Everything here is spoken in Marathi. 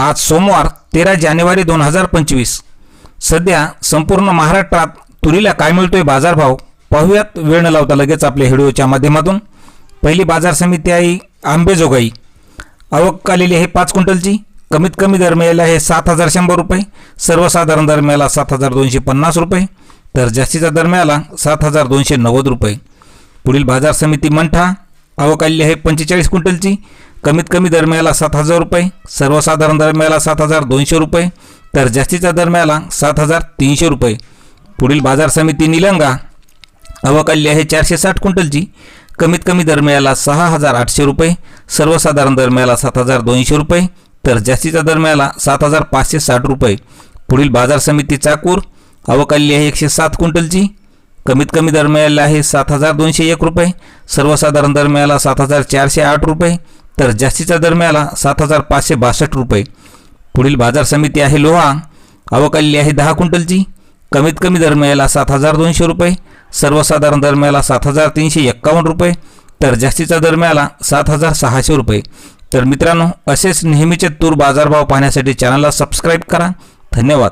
आज सोमवार तेरा जानेवारी दोन हजार पंचवीस. सध्या संपूर्ण महाराष्ट्रात तुरीला काय मिळतोय बाजारभाव पाहूयात. वेळ न लावता लगेच आपल्या व्हिडिओच्या माध्यमातून. पहिली बाजार समिती आहे आंबेजोगाई आवक आलेली आहे पाच क्विंटलची. कमीत कमी दर मिळाला आहे सात हजार शंभर रुपये. सर्वसाधारण दर मिळाला सात हजार दोनशे पन्नास रुपये. तर जास्तीचा दर मिळाला सात हजार दोनशे नव्वद रुपये. पुढील बाजार समिती मंठा. आवक आलेली आहे पंचेचाळीस क्विंटलची. कमीत कमी दर मिळाला सात हजार रुपये सर्वसाधारण दर मिळाला सात हजार दोनशे रुपये तर जास्तीचा दर मिळाला सात हजार तीनशे रुपये. पुढील बाजार समिती निलंगा अवकाली आहे चारशे साठ क्विंटलची. कमीत कमी दर मिळाला सहा हजार आठशे रुपये सर्वसाधारण दर मिळाला सात हजार दोनशे रुपये तर जास्तीचा दर मिळाला सात हजार पाचशे साठ रुपये. पुढील बाजार समिती चाकूर अवकाली आहे एकशे सात क्विंटलची. कमीत कमी दर मिळाला आहे सात हजार दोनशे एक रुपये सर्वसाधारण दर मिळाला सात हजार चारशे आठ रुपये तर जास्तीचा दर मिळाला सात हजार पाचशे बासष्ट रुपये. पुढील बाजार समिती आहे लोहा आवक आलेली आहे दहा क्विंटलची. कमीत कमी दर मिळाला सात हजार दोनशे रुपये. सर्वसाधारण दर मिळाला सात हजार तीनशे एक्कावन्न रुपये. तर जास्तीचा दर मिळाला सात हजार सहाशे रुपये. तर मित्रांनो असेच नेहमीचे तूर बाजारभाव पाहण्यासाठी चॅनलला सबस्क्राईब करा. धन्यवाद.